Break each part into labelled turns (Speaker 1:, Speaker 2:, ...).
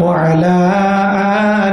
Speaker 1: وعلى آل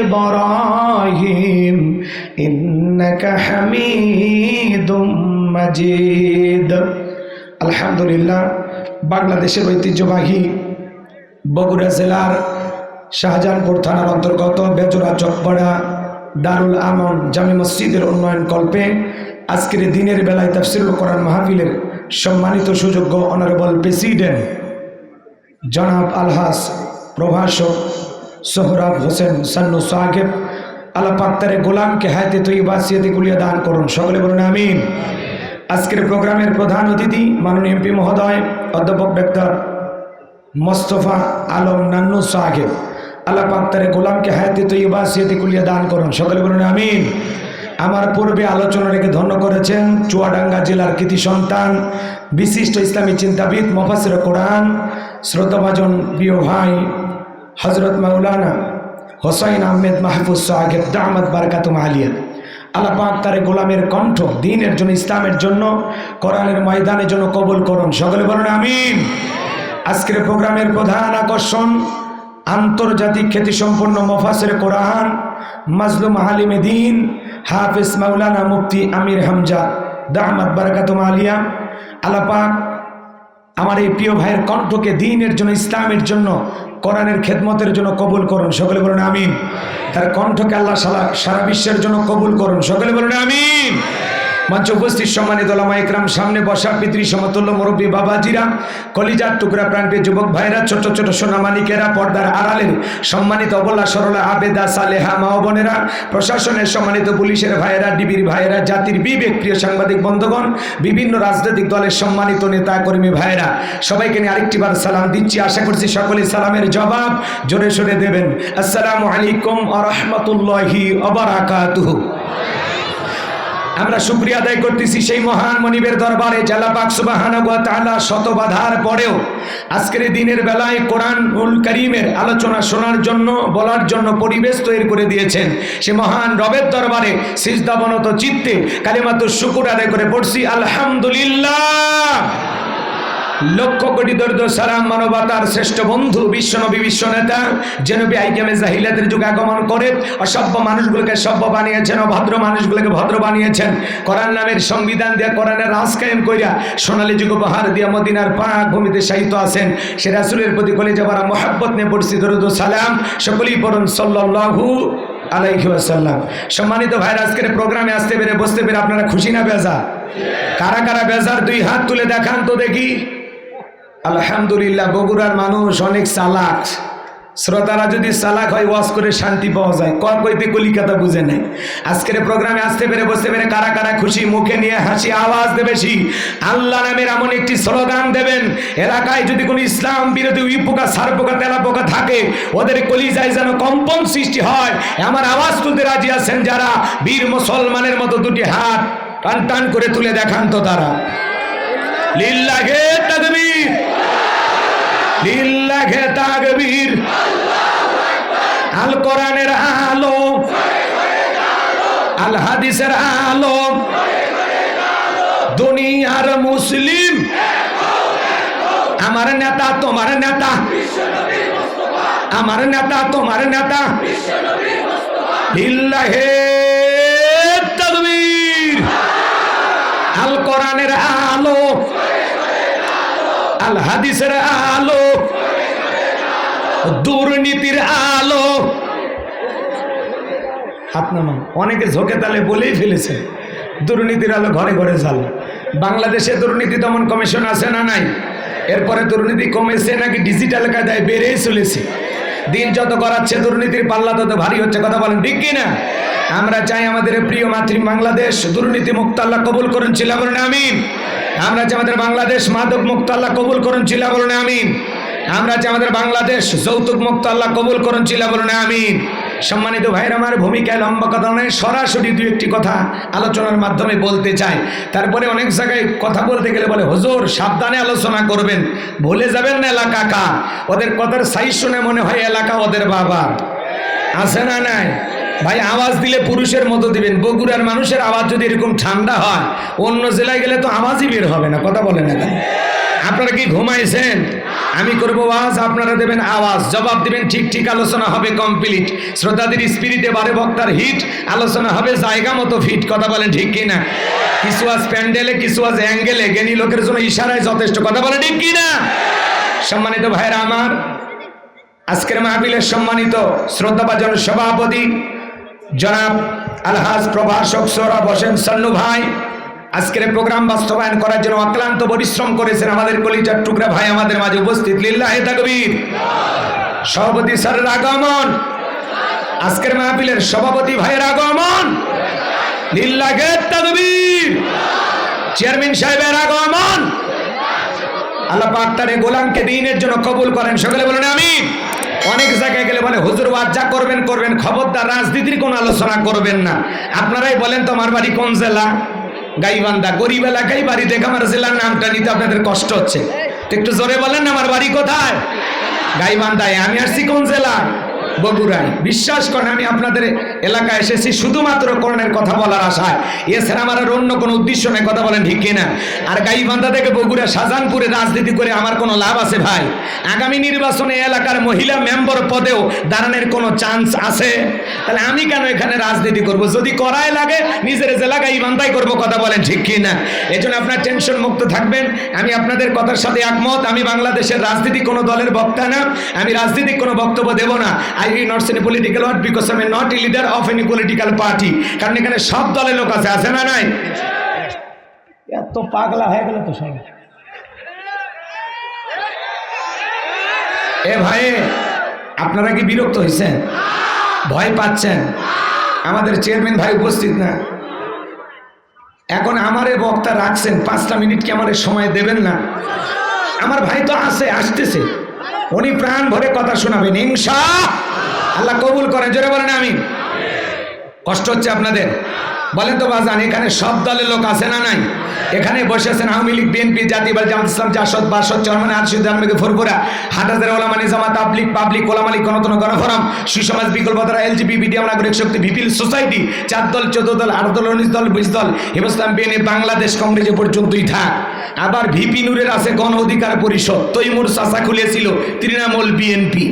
Speaker 1: إبراهيم إنك حميد مجيد الحمد لله বাংলাদেশের ঐতিহ্যবাহী বগুড়া জেলার শাহজাহানপুর থানার অন্তর্গত বেজোরা চকপাড়া দারুল আমন জামি মসজিদের উন্নয়ন কল্পে আজকের এই দিনের বেলায় তাফসিরুল কোরআন মাহফিলের সম্মানিত সুযোগ্য অনারেবল প্রেসিডেন্ট জনাব আলহাস প্রভাষক সোহরাব হোসেন সান্নু সাহেব আল্লাহ পাক্তারে গোলামকে হায়তে তৈবা সিয়াতে গুলিয়া দান করুন। সকলে বলুন আমিন। আজকের প্রোগ্রামের প্রধান অতিথি মাননীয় এমপি মহোদয়, অধ্যাপক ডাক্তার মোস্তফা আলম নান্নু সাহেব আল্লাহ পাক্তারে গোলামকে হায়াতে তৈবা সিয়াতে কুলিয়া দান করুন। সকলে বলুন আমিন। আমার পূর্বে আলোচনা রেখে ধন্য করেছেন চুয়াডাঙ্গা জেলার কৃতি সন্তান, বিশিষ্ট ইসলামী চিন্তাবিদ মফাসির কোরআন, শ্রোতাভাজন প্রিয় ভাই হজরত মাওলানা হোসাইন আহমেদ মাহফুজ সাহেব দাহমদ বারকাতুম আলিয়া। আল্লাহ পাক তারে গোলামের কণ্ঠ দিনের জন্য, ইসলামের জন্য, কোরআনের ময়দানের জন্য কবুল করুন। সকলে বলুন আমিন। আজকের প্রোগ্রামের প্রধান আকর্ষণ, আন্তর্জাতিক খ্যাতিসম্পন্ন মফাসের কোরআন, মাজলুম হালিমে দিন, হাফিজ মাওলানা মুফতি আমির হামজা দাহমদ বারকাতুম আলিয়া। আলাপাক আমার এই প্রিয় ভাইয়ের কণ্ঠকে দিনের জন্য, ইসলামের জন্য, কোরআনের খেদমতের জন্য কবুল করুন। সকলে বলুন আমিন। তার কণ্ঠকে আল্লাহ সারা সারা বিশ্বের জন্য কবুল করুন। সকলে বলুন আমিন। মঞ্চ উপস্থিত সম্মানিত একরাম, সামনে বসা পিতৃ সমতুল্য মুরব্বী বাবাজিরা, কলিজার টুকরা প্রাণপ্রিয় যুবক ভাইরা, ছোট ছোট সোনামানিকেরা পর্দার আড়ালের সম্মানিত অবলা সরলা আবেদা সালেহা মা বোনেরা, প্রশাসনের সম্মানিত পুলিশের ভাইয়েরা, ডিবির ভাইয়েরা, জাতির বিবেক প্রিয় সাংবাদিক বন্ধুগণ, বিভিন্ন রাজনৈতিক দলের সম্মানিত নেতা কর্মী ভাইয়েরা, সবাইকে নিয়ে আরেকটিবার সালাম দিচ্ছি। আশা করছি সকলে সালামের জবাব জোরে সোরে দেবেন। আসসালামু আলাইকুম আ রহমতুল্লাহি অবরাকাতুহু আমরা শুক্রিয়া আদায় করতেছি সেই মহান মনিবের দরবারে জালাপাক সুবাহান শত বাধার পরেও আজকের দিনের বেলায় কোরআন উল করিমের আলোচনা শোনার জন্য, বলার জন্য পরিবেশ তৈরি করে দিয়েছেন সে মহান রবের দরবারে সিজদাবনত চিত্তে কালিমাত্র শুকুর আদায় করে পড়ছি, আলহামদুলিল্লাহ। লক্ষ কোটি দরিদ্র সালাম মানবতার শ্রেষ্ঠ বন্ধু, বিশ্বনবী বিশ্ব নেতা জেনবী আইকেমে জাহিলাদের যুগে আগমন করে অসভ্য মানুষগুলোকে সভ্য বানিয়েছেন, অভদ্র মানুষগুলোকে ভদ্র বানিয়েছেন। কোরআন নামের সংবিধান দিয়ে কোরআনের রাজ কায়েম কইরা সোনালী যুগ উপহার দিয়া মদিনার পাক ভূমিতে সাহিত্য আছেন। সে রাসুলের প্রতি কলে যাবার মহাব্বত নিয়ে পড়ছি। দরুদ সালাম সকলেই পড়ুন সাল্লাহু আলাইসাল্লাম সম্মানিত ভাইরা আজকের প্রোগ্রামে আসতে পেরে বসতে পেরে আপনারা খুশি না, বেজা? কারা কারা বেজার দুই হাত তুলে দেখান তো দেখি। আলহামদুলিল্লাহ, বগুড়ার মানুষ অনেক চালাক। শ্রোতারা যদি চালাক হয়, ওয়াজ করে শান্তি পাওয়া যায়। ক কইতে কলিকাতা বুঝে নেয়। আজকের প্রোগ্রামে আসতে পেরে, বসতে পেরে কারা কারা খুশি, মুখে নিয়ে হাসি, আওয়াজ দেবে বেশি আল্লাহ নামের এমন একটি স্লোগান দেবেন, এলাকায় যদি কোনো ইসলাম বিরোধী উই পোকা, সার পোকা, তেলা পোকা থাকে, ওদের কলিজায় যেন কম্পন সৃষ্টি হয়। আমার আওয়াজ তুলতে রাজি আছেন যারা, বীর মুসলমানের মতো দুটি হাত টান টান করে তুলে দেখান তো তারা। লিল্লাহে তাকবীর লিল্লাহে তাকবীর আল কোরআনের আলো। আল হাদিসের আলো। দুনিয়ার মুসলিম। আমার নেতা, তোমার নেতা। আমার নেতা, তোমার নেতা। লিল্লাহে তাকবীর আল কোরআনের আলো। আল হাদিসের আলো, দুর্নীতির আলো। হাত নামান অনেকে ঝোঁকে তালে বলেই ফেলেছে, দুর্নীতির আলো ঘরে ঘরে জাল বাংলাদেশে দুর্নীতি দমন কমিশন আছে না নাই? এরপরে দুর্নীতি কমেছে নাকি ডিজিটাল কায়দায় বেড়েই চলেছে? দিন যত করাচ্ছে দুর্নীতির পাল্লা তত ভারী হচ্ছে। কথা বলেন, ঠিক কিনা? আমরা চাই আমাদের প্রিয় মাতৃ বাংলাদেশ দুর্নীতি মুক্ত আল্লাহ কবুল করেন, ছিল বলেন, আমিন। আমরা চাই আমাদের বাংলাদেশ মাদক মুক্ত আল্লাহ কবুল করুন, ছিল বলুন, আমিন। আমরা চাই আমাদের বাংলাদেশ যৌতুক মুক্ত আল্লাহ কবুল করুন চিল্লা বলুন, আমিন। সম্মানিত ভাইয়ের, আমার ভূমিকায় লম্বা কথা নয়, সরাসরি দু একটি কথা আলোচনার মাধ্যমে বলতে চাই। তারপরে অনেক জায়গায় কথা বলতে গেলে বলে, হজোর, সাবধানে আলোচনা করবেন। ভুলে যাবেন না এলাকা কা ওদের কথার সাইজ শুনে মনে হয় এলাকা ওদের বাবা আছে না নাই? ভাই, আওয়াজ দিলে পুরুষের মতো দিবেন। বগুড়ার মানুষের আওয়াজ যদি এরকম ঠান্ডা হয়, অন্য জেলায় গেলে তো আওয়াজই বের হবে না, কথা বলে না আপনারা কি ঘুমাইছেন? আমি করব আওয়াজ, আপনারা দেবেন আওয়াজ। জবাব দিবেন, ঠিক ঠিক, আলোচনা হবে কমপ্লিট শ্রোতাদের স্পিরিটে বারে বক্তার হিট আলোচনা হবে জায়গা মতো ফিট কথা বলেন ঠিক কিনা? কিছু আজ প্যান্ডেলে, কিছু আজ অ্যাঙ্গেলে, জ্ঞানী লোকের জন্য ইশারায় যথেষ্ট, কথা বলে ঠিক কিনা? সম্মানিত ভাইরা আমার, আজকের মাহবিলের সম্মানিত শ্রদ্ধাভাজন সভাপতি জনাব আলহাজ প্রভাষক সৌরভ হোসেন সন্নু ভাই, আজকের প্রোগ্রাম বাস্তবায়ন করার জন্য অক্লান্ত পরিশ্রম করেছেন আমাদের কলিজার টুকরা ভাই আমাদের মাঝে উপস্থিত। লিল্লাহ তাকবীর। সভাপতি স্যারের আগমন আজকের মাহফিলের সভাপতি ভাইয়ের আগমন। লিল্লাহে তাকবীর। চেয়ারম্যান সাহেবের আগমন। আল্লাহ পাক তার গোলামকে দিনের জন্য কবুল করেন। সকলে বলেন আমি অনেক জায়গায় গেলে বলে, হুজুর, ওয়াজ যা করবেন করবেন। খবরদার, রাজনীতির কোনো আলোচনা করবেন না। আপনারাই বলেন তো আমার বাড়ি কোন জেলা? গাইবান্ধা গরিব এলাকায় বাড়ি দেখে আমার জেলার নামটা নিতে আপনাদের কষ্ট হচ্ছে। একটু জোরে বলেন, আমার বাড়ি কোথায়? গাইবান্ধায়, আমি আসছি কোন জেলা? বগুড়ায়। বিশ্বাস করেন, আমি আপনাদের এলাকায় এসেছি, শুধুমাত্র করণের কথা বলার আশায়। এছাড়া আমার অন্য কোনো উদ্দেশ্য নেই, কথা বলেন ঠিক কিনা? আর গাইবান্ধা থেকে বগুড়া, শাহজাহানপুরে রাজনীতি করে আমার কোনো লাভ আছে ভাই? আগামী নির্বাচনে এলাকার মহিলা মেম্বার পদেও দাঁড়ানোর কোনো চান্স আছে? তাহলে আমি কেন এখানে রাজনীতি করব? যদি করায় লাগে, নিজের জেলা গাইবান্ধাই করব, কথা বলেন ঠিক কিনা? এই জন্য আপনার টেনশন মুক্ত থাকবেন। আমি আপনাদের কথার সাথে একমত। আমি বাংলাদেশের রাজনীতি কোনো দলের বক্তা না। আমি রাজনীতি কোনো বক্তব্য দেব না। We not any political word because I am not a leader of any political party কারণ এখানে সব দলের লোক আছে আছে না নাই? এত পাগলা হয়ে গেল তো সব। এ ভাই আপনারা কি বিরক্ত হয়েছেন ভয় পাচ্ছেন? আমাদের চেয়ারম্যান ভাই উপস্থিত না। এখন আমারে বক্তা রাখছেন পাঁচটা মিনিট কি আমার সময় দেবেন না? আমার ভাই তো আছে আসতেছে। উনি প্রাণ ভরে কথা শোনাবেন হিংসা আল্লাহ কবুল করেন, জোরে বলেন আমি কষ্ট হচ্ছে আপনাদের। বলেন তো বাজান, এখানে সব দলের লোক আছে না নাই? এখানে বসেছেন আওয়ামী লীগ, বিএনপি জাতীয় জামাত ইসলাম, জাসদ, বাসদ চরমানে আরশিদ জানবেগে ফুরপুরা হাটাজার ওলামানি জামাত পাবলিক পাবলিক ওলামালিক গণতন্ত্র, গণফোরাম, সুসমাজ, বিকল্প ধারা এলজিবি বিডিএম নাগরিক শক্তি, বিপিল সোসাইটি, চার দল, চোদ্দ দল, আট দল, উনিশ দল, বিশ দল হিন্দুস্তান বিএনএ বাংলাদেশ কংগ্রেস পর্যন্তই থাক। আবার ভিপি নূরের আছে গণ অধিকার পরিষদ, তৈমুর চাষা খুলেছিল তৃণমূল বিএনপি।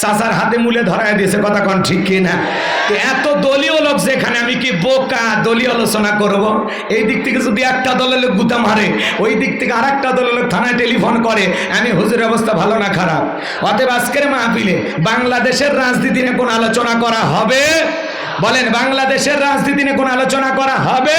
Speaker 1: চাষার হাতে মূলে ধরায় দিয়েছে, কথা কন ঠিক কিনা? এত দলীয় লোক যেখানে, আমি কি বোকা দলীয় আলোচনা করব। এই দিক থেকে যদি একটা দলের লোক গুতা মারে, ওই দিক থেকে আর একটা দলের লোক থানায় টেলিফোন করে, আমি হুজুরের অবস্থা ভালো না খারাপ। অতএব আজকের মাহফিলে বাংলাদেশের রাজনীতি নিয়ে কোন আলোচনা করা হবে? বলেন, বাংলাদেশের রাজনীতি নিয়ে কোনো আলোচনা করা হবে?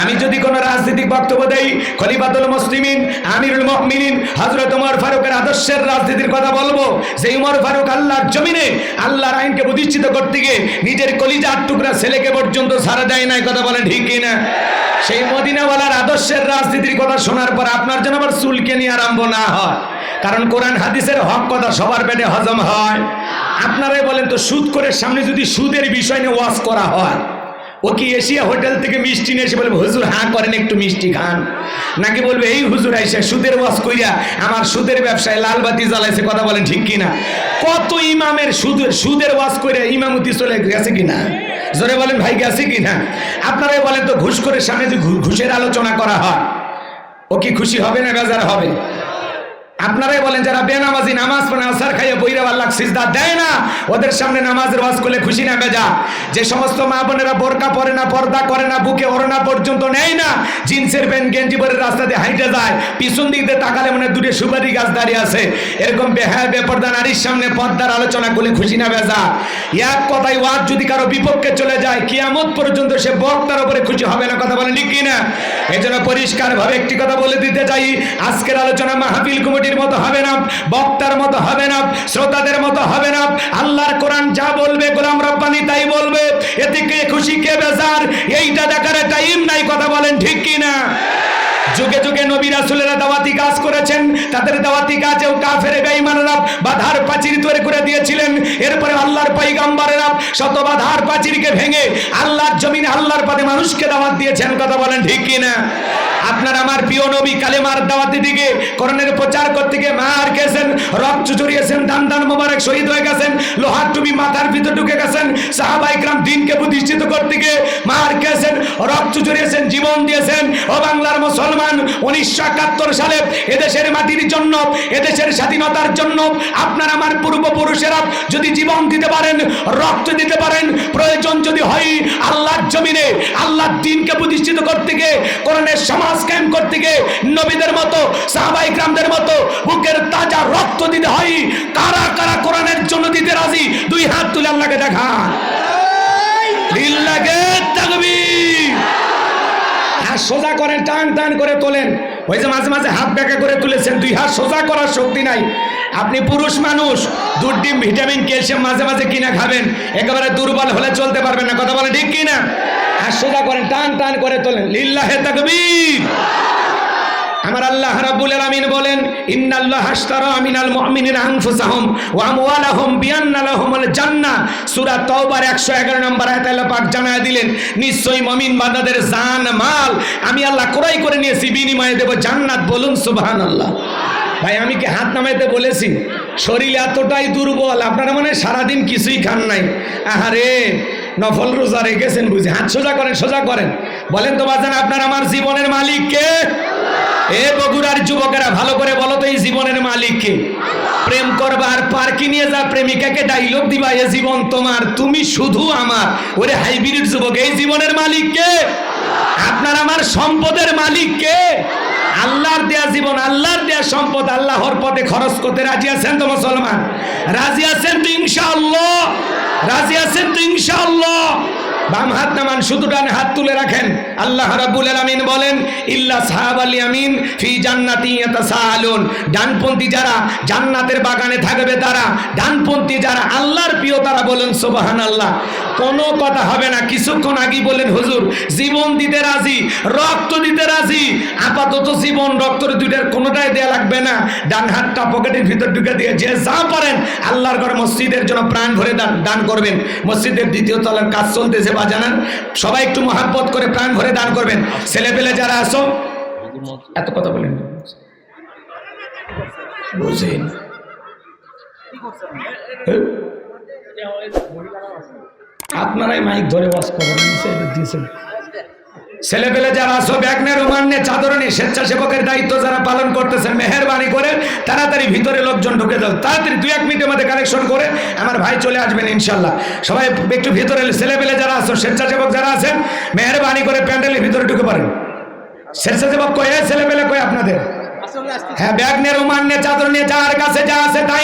Speaker 1: আমি যদি কোনো রাজনৈতিক বক্তব্য দেই, খলিফাতুল মুসলিমিন, আমিরুল মুমিনিন, হযরত ওমর ফারুকের আদর্শের রাজনীতির কথা বলব যে ওমর ফারুক আল্লাহর জমিনে আল্লাহর আইনকে প্রতিষ্ঠিত করতে গিয়ে নিজের কলিজার টুকরা ছেলেকে পর্যন্ত ছাড়া দেয় নাই, কথা বলেন ঠিক কি না? সেই মদিনাওয়ালার আদর্শের রাজনীতির কথা শোনার পর আপনার যেন আবার চুলকে নিয়ে আরম্ভ না হয়। কারণ কোরআন হাদিসের হক কথা সবার পেটে হজম হয়। আপনারাই বলেন তো, সুদ করে সামনে যদি সুদের বিষয় নিয়ে ওয়াজ করা হয় ও কি এশিয়া হোটেল থেকে মিষ্টি নিয়ে এসে বলবে, হুজুর হ্যাঁ করেন একটু মিষ্টি খান। নাকি বলবে, এই হুজুর আইসে সুদের ওয়াজ কইরা আমার সুদের ব্যবসায় লাল বাতি জ্বালাইছে, কথা বলেন ঠিক কিনা? কত ইমামের সুদের সুদের ওয়াজ কইরা ইমামতি চলে গেছে কিনা? জোরে বলেন, ভাই, গেছে কিনা? আপনারাই বলেন তো, ঘুষ করে সামনে যে ঘুষের আলোচনা করা হয়। ও কি খুশি হবে না বেজার হবে? আপনারাই বলেন যারা বেনামাজি নামাজ পড়ে আসার খাইয়ে বইরা আল্লাহ সিজদা দেয় না, ওদের সামনে নামাজের ওয়াজ করলে খুশি না বেজা। যে সমস্ত মা বোনেরা বোরকা পরে না, পর্দা করে না, বুকে ওড়না পর্যন্ত নেয় না, জিন্সের প্যান্ট গেঞ্জি পরে রাস্তা দিয়ে হাইটে যায়, পিছন দিক দিয়ে তাকালে মনে দুটো সুপারি গাছ দাঁড়িয়ে আছে। এরকম বেহায়, বেপর্দা নারীর সামনে পর্দার আলোচনা করলে খুশি না বেজা। এক কথায় ওয়াজ যদি কারও বিপক্ষে চলে যায়, কিয়ামত পর্যন্ত সে বক্তার উপরে খুশি হবে না, কথা বলেন ঠিক কিনা? এই জন্য পরিষ্কার ভাবে একটি কথা বলে দিতে চাই। আজকের আলোচনা মাহফিল কমিটির মতো হবে না, বক্তার মতো হবে না, শ্রোতাদের মতো হবে না। আল্লাহর কোরআন যা বলবে, গোলাম রব্বানি তাই বলবে। এতে কে খুশি, কে বেজার, এইটা দেখার টাইম নাই, কথা বলেন ঠিক কিনা? যুগে যুগে নবী রাসূলেরা দাওয়াতি কাজ করেছেন। তাদের দাওয়াতি কাজেও কাফের বেঈমানরা বাধার প্রাচীর তৈরি করে দিয়েছিলেন। এরপরে আল্লাহর পয়গম্বরেরা শত বাধার প্রাচীরকে ভেঙে আল্লাহর জমিনে, আল্লাহর পথে মানুষকে দাওয়াত দিয়েছেন। কথা বলেন ঠিক কি না? আপনার আমার প্রিয় নবী কালেমার দাওয়াতি দিকে করণের প্রচার করতে গিয়ে মার গেছেন রক্ত চড়িয়েছেন দান দান মোবারক শহীদ হয়ে গেছেন, লোহার টুপি মাথার ভিতর ঢুকে গেছেন সাহাবাই গ্রাম দিনকে প্রতিষ্ঠিত করতে গিয়ে মার গেছেন রক্ত চড়িয়েছেন জীবন দিয়েছেন। ও বাংলার মুসলমান উনিশশো একাত্তর সালে এদেশের মাটির জন্য এদেশের স্বাধীনতার জন্য আপনার আমার পূর্বপুরুষেরা যদি জীবন দিতে পারেন রক্ত দিতে পারেন প্রয়োজন যদি হয় আল্লাহর জমিনে আল্লাহর দিনকে প্রতিষ্ঠিত করতে গিয়ে করণের সমাজ কায়েম করতে গিয়ে নবীদের মতো সাহাবাই গ্রামদের মতো বুকের তাজা রক্ত দিতে হয় কারা কারা কোরআনের জন্য দিতে রাজি দুই হাত তুলে আল্লাহকে দেখা লিল্লাহে তাকবীর। হাত সোজা করেন, টান টান করে তোলেন। ওই যে মাঝে মাঝে হাত ব্যাকা করে তুলেছেন, দুই হাত সোজা করার শক্তি নাই। আপনি পুরুষ মানুষ, দুধ, ডিম, ভিটামিন, ক্যালসিয়াম মাঝে মাঝে কিনা খাবেন, একেবারে দুর্বল হলে চলতে পারবেন না। কথা বলে ঠিক কিনা? হাত সোজা করেন, টান টান করে তোলেন। লিল্লাহে তাকবীর। আমার আল্লাহ রাব্বুল আলামিন বলেন, ইন্নাল্লাহ আশতারা মিনাল মুমিনিনা আনফুসাহুম ওয়া আমওয়ালাহুম বিআন্না লাহুমুল জান্নাহ। সূরা তাওবার 111 নম্বর আয়াতে আল্লাহ পাক জানায় দিলেন, নিশ্চয়ই মুমিন বান্দাদের জান, মাল আমি আল্লাহ ক্রয় করে নিয়েছি, বিনিময়ে দেব জান্নাত। বলুন, সুবহানাল্লাহ। ভাই, আমি কি হাত নামাইতে বলেছি? শরীর এতটাই দুর্বল, আপনারা মনে সারাদিন কিছুই খান নাই। আহারে, নফল রোজা রেখেছেন বুঝি। হাত সোজা করেন সোজা করেন। বলেন তো বাজান, আপনার আমার জীবনের মালিক কে? এ বগুড়ার যুবকেরা, ভালো করে বলো তো এই জীবনের মালিক কে? প্রেম করবার পার্কে নিয়ে যা, প্রেমিকাকে ডাইলগ দিবা, এ জীবন তোমার, তুমি শুধু আমার। ওরে হাইব্রিড যুবক, এই জীবনের মালিক কে? আপনার আমার সম্পদের মালিক কে? আল্লাহর দেয়া জীবন, আল্লাহর দেয়া সম্পদ, আল্লাহর পথে খরচ করতে রাজি আছেন তো মুসলমান? রাজি আছেন তো ইনশাআল্লাহ? রাজি আছেন তো ইনশাআল্লাহ? বাম হাত নামান শুধু ডান হাত তুলে রাখেন। আল্লাহ রাব্বুল আলামিন বলেন, ইল্লা সাহাবাল ইয়ামিন ফি জান্নাতি ইয়াতাসাআলুন। ডানপন্থী যারা জান্নাতের বাগানে থাকবে, তারা ডানপন্থী যারা আল্লাহর প্রিয়, তারা বলেন, সুবহানাল্লাহ। কোনো কথা হবে না। কিছুক্ষণ আগেই বললেন হুজুর, জীবন দিতে রাজি, রক্ত দিতে রাজি। আপাতত জীবন রক্ত দুইটার কোনোটাই দেয়া লাগবে না। ডান হাতটা পকেটের ভিতর ঢুকে দিয়ে যে যা পারেন, আল্লাহর ঘর মসজিদের জন্য প্রাণ ভরে দান দান করবেন। মসজিদের দ্বিতীয় তলার কাজ চলতেছে বা জানান, সবাই একটু মহাব্বত করে প্রাণ ভরে দান করবেন। ছেলে পেলে যারা আসো এত কথা বলেন। বুঝেন। আপনারাই মাইক ধরে বাস করেন দিয়েছেন ছেলে পেলে যারা আসো ব্যাগনে রোমান্নে চাদর নিয়ে স্বেচ্ছাসেবকের দায়িত্ব যারা পালন করতেছেন মেহরবানি করে তাড়াতাড়ি ভিতরে লোকজন ঢুকে যাও। তাড়াতাড়ি দুই এক মিনিটের মধ্যে কালেকশন করে আমার ভাই চলে আসবেন ইনশাল্লাহ। সবাই একটু ভিতরে ছেলে পেলে যারা আসো স্বেচ্ছাসেবক যারা আছেন মেহরবানি করে প্যান্ডেলের ভিতরে ঢুকে পারেন স্বেচ্ছাসেবক কয়ে ছেলে পেলে কয়ে আপনাদের। হ্যাঁ ব্যাগ নিয়ে নিয়ে চাদর নিয়ে যার কাছে যা আছে তাই